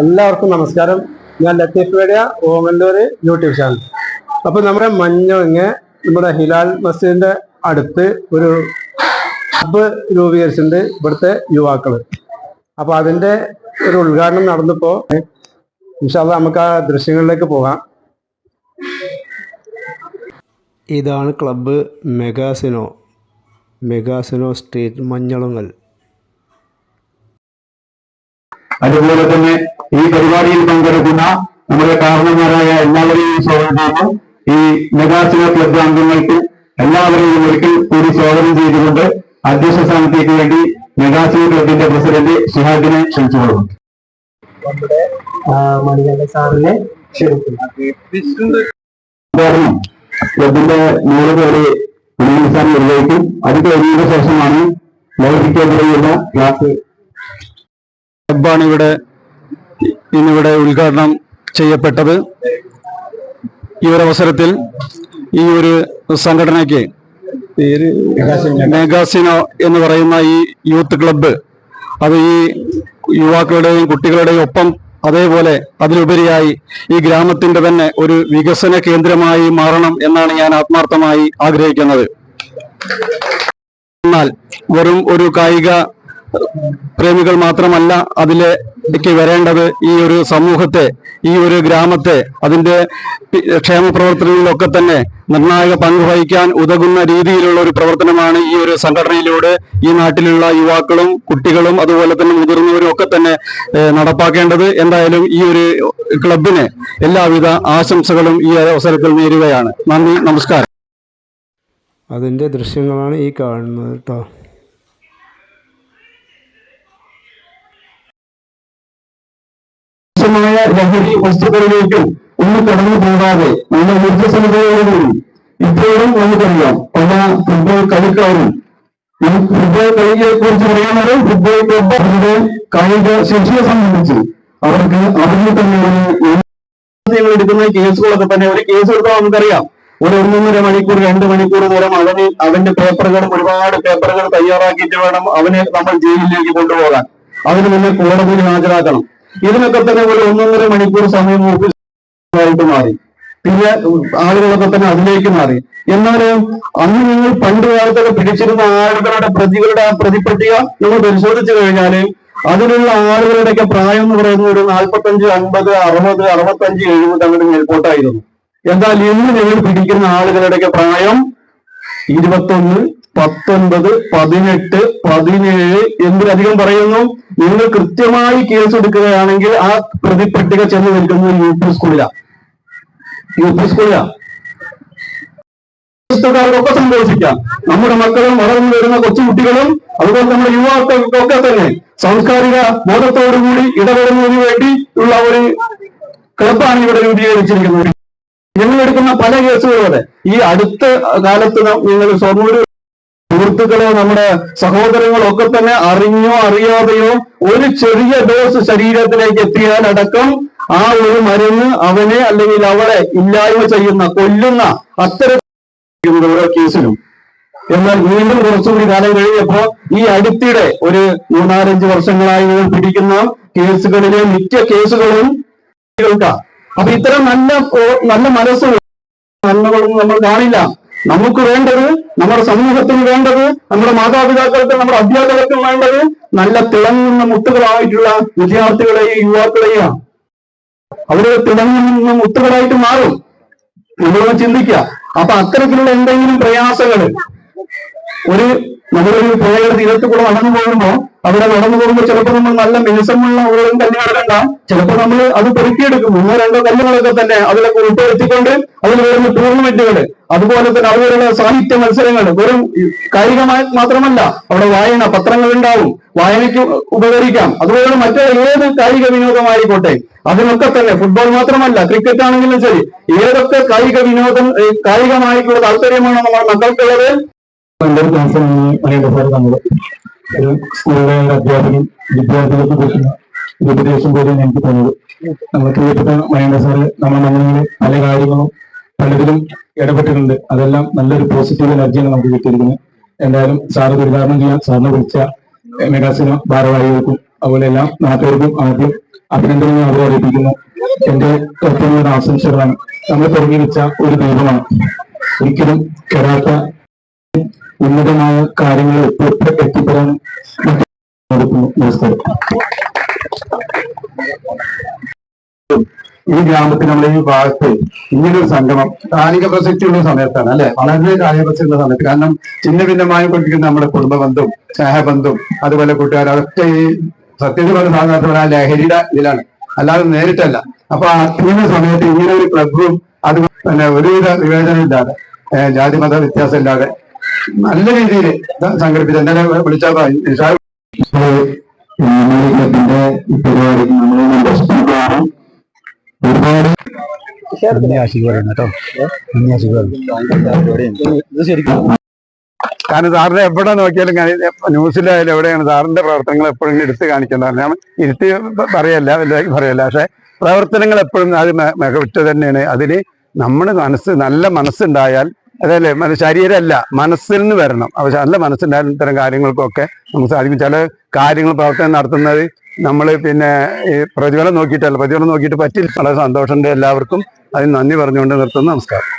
എല്ലാവർക്കും നമസ്കാരം. ഞാൻ Latheef media Omallur YouTube channel അപ്പൊ നമ്മുടെ മഞ്ഞങ്ങ് നമ്മുടെ ഹിലാൽ മസ്ജിദിന്റെ അടുത്ത് ഒരു ക്ലബ്ബ് രൂപീകരിച്ചിട്ടുണ്ട് ഇവിടുത്തെ യുവാക്കൾ. അപ്പൊ അതിന്റെ ഒരു ഉദ്ഘാടനം നടന്നപ്പോ ഇൻഷാല്ല നമുക്ക് ആ ദൃശ്യങ്ങളിലേക്ക് പോകാം. ഇതാണ് ക്ലബ്ബ് മെഗാസിനോ മെഗാസിനോ സ്ട്രീറ്റ് മഞ്ഞളുങ്ങൽ. അതുപോലെ തന്നെ ഈ പരിപാടിയിൽ പങ്കെടുക്കുന്ന നമ്മുടെ കാരണന്മാരായ എല്ലാവരെയും സ്വാഗതം ചെയ്യുന്നു ഈ മെഗാസിന ക്ലബ് അംഗങ്ങൾക്ക് എല്ലാവരെയും ഒരിക്കൽ കൂടി സ്വാഗതം ചെയ്തുകൊണ്ട് അധ്യക്ഷ സ്ഥാനത്തേക്ക് വേണ്ടി മെഗാസിന ക്ലബിന്റെ പ്രസിഡന്റ് ഷിഹാദിനെ ക്ഷണിച്ചു നമ്മുടെ മണികണ്ഠ സാറിനെ ക്ഷണിക്കുന്നു. ഉദാഹരണം ക്ലബിന്റെ നൂറ് പേര് നിർവഹിക്കും. അത് കഴിഞ്ഞതിന് ശേഷമാണ് ലൗകിക്കെതിരെയുള്ള ക്ലാസ് ക്ലബാണ് ഇവിടെ ഇന്നിവിടെ ഉദ്ഘാടനം ചെയ്യപ്പെട്ടത്. ഈ ഒരു അവസരത്തിൽ ഈ ഒരു സംഘടനയ്ക്ക് മെഗാസിനോ എന്ന് പറയുന്ന ഈ യൂത്ത് ക്ലബ്ബ് അത് ഈ യുവാക്കളുടെയും കുട്ടികളുടെയും ഒപ്പം അതേപോലെ അതിലുപരിയായി ഈ ഗ്രാമത്തിന്റെ തന്നെ ഒരു വികസന കേന്ദ്രമായി മാറണം എന്നാണ് ഞാൻ ആത്മാർത്ഥമായി ആഗ്രഹിക്കുന്നത്. എന്നാൽ വെറും ഒരു കായിക പ്രേമികൾ മാത്രമല്ല അതിലേക്ക് വരേണ്ടത് ഈ ഒരു സമൂഹത്തെ ഈ ഒരു ഗ്രാമത്തെ അതിന്റെ പി- ക്ഷേമ പ്രവർത്തനങ്ങളിലൊക്കെ തന്നെ നിർണായക പങ്ക് വഹിക്കാൻ ഉതകുന്ന രീതിയിലുള്ള ഒരു പ്രവർത്തനമാണ് ഈ ഒരു സംഘടനയിലൂടെ ഈ നാട്ടിലുള്ള യുവാക്കളും കുട്ടികളും അതുപോലെ തന്നെ മുതിർന്നവരും ഒക്കെ തന്നെ നടപ്പാക്കേണ്ടത്. എന്തായാലും ഈ ഒരു ക്ലബിന് എല്ലാവിധ ആശംസകളും ഈ അവസരത്തിൽ നേരുകയാണ്. നന്ദി നമസ്കാരം. അതിന്റെ ദൃശ്യങ്ങളാണ് ഈ കാണുന്നത് കേട്ടോ. മോശമായ ലഹരി വസ്തുക്കളിലേക്കും ഒന്ന് കടന്നു പോകാതെ നല്ല ഊർജസ്വലതയോടുകൂടി ഇപ്പോഴും നമുക്കറിയാം. പല ഫുട്ബോൾ കളിക്കാരും ഫുട്ബോൾ കളിയെ കുറിച്ച് പറയുന്നത് ഫുട്ബോൾ ക്ലബ്ബ് അവരുടെ കായിക ശേഷിയെ സംബന്ധിച്ച് അവർക്ക് അവരിൽ തന്നെ ഒരു നിങ്ങൾ എടുക്കുന്ന കേസുകളൊക്കെ തന്നെ ഒരു കേസ് എടുത്താൽ നമുക്കറിയാം. ഒരു ഒന്നൊന്നര മണിക്കൂർ രണ്ട് മണിക്കൂർ നേരം അവന് അവന്റെ പേപ്പറുകൾ ഒരുപാട് പേപ്പറുകൾ തയ്യാറാക്കിയിട്ട് വേണം അവനെ നമ്മൾ ജയിലിലേക്ക് കൊണ്ടുപോകാൻ. അതിന് മുന്നേ കോടതിയിൽ ഹാജരാക്കണം. ഇതിനൊക്കെ തന്നെ ഒരു ഒന്നൊന്നര മണിക്കൂർ സമയം ഓഫീസായിട്ട് മാറി. പിന്നെ ആളുകളൊക്കെ തന്നെ അതിലേക്ക് മാറി. എന്നാൽ അന്ന് നിങ്ങൾ പണ്ട് കാലത്തൊക്കെ പിടിച്ചിരുന്ന ആളുകളുടെ പ്രതികളുടെ ആ പ്രതിപട്ടിക നിങ്ങൾ പരിശോധിച്ചു കഴിഞ്ഞാൽ അതിലുള്ള ആളുകളുടെയൊക്കെ പ്രായം എന്ന് പറയുന്നത് ഒരു നാൽപ്പത്തഞ്ച് അൻപത് അറുപത് അറുപത്തഞ്ച് എഴുപത് അങ്ങനെ മേൽപോട്ടായിരുന്നു എന്നാൽ ഇന്ന് നിങ്ങൾ പിടിക്കുന്ന ആളുകളുടെയൊക്കെ പ്രായം ഇരുപത്തൊന്ന് പത്തൊൻപത് പതിനെട്ട് പതിനേഴ് എന്തിനധികം പറയുന്നു? നിങ്ങൾ കൃത്യമായി കേസ് എടുക്കുകയാണെങ്കിൽ ആ പ്രതിപട്ടിക ചെന്ന് നിൽക്കുന്നത് യു പി സ്കൂളിലാണ് യു പി സ്കൂളിലാണ് സംഭവിക്കാം. നമ്മുടെ മക്കളും വളർന്നു വരുന്ന കൊച്ചുകുട്ടികളും അതുപോലെ നമ്മുടെ യുവാക്കൾക്കൊക്കെ തന്നെ സാംസ്കാരിക ബോധത്തോടുകൂടി ഇടപെടുന്നതിന് വേണ്ടി ഉള്ള ഒരു ക്ലബാണ് ഇവിടെ രൂപീകരിച്ചിരിക്കുന്നത്. ഞങ്ങൾ എടുക്കുന്ന പല കേസുകളും ഈ അടുത്ത കാലത്ത് നിങ്ങൾ ഷൊർണൂർ സുഹൃത്തുക്കളോ നമ്മുടെ സഹോദരങ്ങളോ ഒക്കെ തന്നെ അറിഞ്ഞോ അറിയാതെയോ ഒരു ചെറിയ ഡോസ് ശരീരത്തിലേക്ക് എത്തിയാൽ അടക്കം ആ ഒരു മരുന്ന് അവനെ അല്ലെങ്കിൽ അവളെ ഇല്ലായ്മ ചെയ്യുന്ന കൊല്ലുന്ന അത്തരം ഓരോ കേസിലും. എന്നാൽ വീണ്ടും കുറച്ചുകൂടി കാലം കഴിഞ്ഞപ്പോ ഈ അടുത്തിടെ ഒരു മൂന്നാലഞ്ച് വർഷങ്ങളായി നിങ്ങൾ പിടിക്കുന്ന കേസുകളിലെ മിക്ക കേസുകളും കേൾക്കാം അപ്പൊ ഇത്തരം നല്ല നല്ല മനസ്സ് നന്മകളൊന്നും നമ്മൾ കാണില്ല. നമുക്ക് വേണ്ടത് നമ്മുടെ സമൂഹത്തിന് വേണ്ടത് നമ്മുടെ മാതാപിതാക്കൾക്ക് നമ്മുടെ അധ്യാപകർക്കും വേണ്ടത് നല്ല തിളങ്ങുന്ന മുത്തുകളായിട്ടുള്ള വിദ്യാർത്ഥികളെയും യുവാക്കളെയാണ് അവർ തിളങ്ങുന്ന മുത്തുകളായിട്ട് മാറും. നമ്മളൊന്ന് ചിന്തിക്കുക. അപ്പൊ അത്തരത്തിലുള്ള എന്തെങ്കിലും പ്രയാസങ്ങൾ ഒരു നമ്മളൊരു പുഴയുടെ തീരത്ത് കൂടെ നടന്നു പോകുമ്പോ അവിടെ നടന്നു പോകുമ്പോൾ ചിലപ്പോൾ നമ്മൾ നല്ല മിനുസമുള്ള ഒരു കല്ലുകൾ കണ്ടാൽ ചിലപ്പോൾ നമ്മൾ അത് പെരുക്കിയെടുക്കും ഒന്നോ രണ്ടോ കല്ലുകളൊക്കെ തന്നെ അതിലൊക്കെ ഉൾപ്പെടുത്തിക്കൊണ്ട് അതിൽ വരുന്ന ടൂർണമെന്റുകൾ അതുപോലെ തന്നെ അവരുടെ സാഹിത്യ മത്സരങ്ങൾ വെറും കായികമായി മാത്രമല്ല അവിടെ വായന പത്രങ്ങൾ ഉണ്ടാവും. വായനയ്ക്ക് ഉപകരിക്കാം. അതുപോലെ മറ്റേ ഏത് കായിക വിനോദമായിക്കോട്ടെ അതിനൊക്കെ തന്നെ ഫുട്ബോൾ മാത്രമല്ല ക്രിക്കറ്റ് ആണെങ്കിലും ശരി. ഏതൊക്കെ കായിക വിനോദം കായികമായിട്ടുള്ള താല്പര്യമാണോ നമ്മുടെ മക്കൾക്കുള്ളത് ഒരു ദിവസം മണിയുടെ സാർ നമ്മൾ ഒരു സ്കൂളിലെ അധ്യാപകൻ വിദ്യാർത്ഥികൾക്ക് കൊടുക്കുന്ന ഒരു ഉപദേശം പോലെയാണ് എനിക്ക് തോന്നുന്നത്. നമ്മൾ പ്രിയപ്പെട്ട മഹേന്ദ്ര സാറ് നമ്മുടെ മണ്ണിൽ പല കാര്യങ്ങളും പലതിലും ഇടപെട്ടിട്ടുണ്ട്. അതെല്ലാം നല്ലൊരു പോസിറ്റീവ് എനർജിയാണ് നമുക്ക് കിട്ടിയിരിക്കുന്നത്. എന്തായാലും സാറ് ഉദ്ഘാടനം ചെയ്യാൻ സാറിനെ വിളിച്ച മെഗാസിന ഭാരവാഹികൾക്കും അതുപോലെ എല്ലാം നാട്ടുകാർക്കും ആദ്യം അഭിനന്ദനങ്ങൾ അവതരിപ്പിക്കുന്നു എന്റെ ഏറ്റവും ആശംസകളാണ്. നമ്മൾ തുടങ്ങി വെച്ച ഒരു ദീപമാണ്. ഒരിക്കലും കെടാത്ത ഉന്നതമായ കാര്യങ്ങൾ എത്തിപ്പെടാൻ ഈ ഗ്രാമത്തിൽ നമ്മൾ ഈ ഭാഗത്ത് ഇങ്ങനെ ഒരു സംഗമം കാലിക പ്രസക്തിയുള്ള സമയത്താണ് അല്ലെ? വളരെ കാലിക പ്രസക്തിയുള്ള സമയത്ത്. കാരണം ചിന്ന ഭിന്നമായി കൊണ്ടിരിക്കുന്ന നമ്മുടെ കുടുംബബന്ധം സ്നേഹബന്ധം അതുപോലെ കൂട്ടുകാർ അതൊക്കെ ഈ സത്യത്തിൽ പറഞ്ഞ സാധാരണ ലഹരിയുടെ ഇതിലാണ്. അല്ലാതെ നേരിട്ടല്ല. അപ്പൊ ഇങ്ങനെ സമയത്ത് ഇങ്ങനെ ഒരു ക്ലബും അത് പിന്നെ ഒരുവിധ വിവേചനം ഇല്ലാതെ ജാതിമത ജാതി മത വ്യത്യാസം ഇല്ലാതെ നല്ല രീതിയിൽ സംഘടിപ്പിച്ചു എന്നെ ക്ലബിന്റെ പരിപാടി ഒരുപാട് കാരണം സാറിന് എവിടെ നോക്കിയാലും ന്യൂസിലായാലും എവിടെയാണ് സാറിന്റെ പ്രവർത്തനങ്ങൾ എപ്പോഴും എടുത്ത് കാണിക്കുന്നത്. ഞാൻ ഇരുത്തി പറയല്ല പറയല്ല. പക്ഷെ പ്രവർത്തനങ്ങൾ എപ്പോഴും അത് മികവിട്ട് തന്നെയാണ്. അതിൽ നമ്മുടെ മനസ്സ് നല്ല മനസ്സുണ്ടായാൽ അതല്ലേ? ശരീരമല്ല മനസ്സിൽ നിന്ന് വരണം. അപ്പൊ നല്ല മനസ്സിലായാലും ഇത്തരം കാര്യങ്ങൾക്കൊക്കെ നമുക്ക് സാധിക്കും. ചില കാര്യങ്ങൾ പ്രവർത്തനം നടത്തുന്നത് നമ്മൾ പിന്നെ ഈ പ്രതിഫലം നോക്കിയിട്ടല്ല. പ്രതിഫലം നോക്കിയിട്ട് പറ്റില്ല. വളരെ സന്തോഷമുണ്ട് എല്ലാവർക്കും. അതിന് നന്ദി പറഞ്ഞുകൊണ്ട് നിർത്തുന്നു. നമസ്കാരം.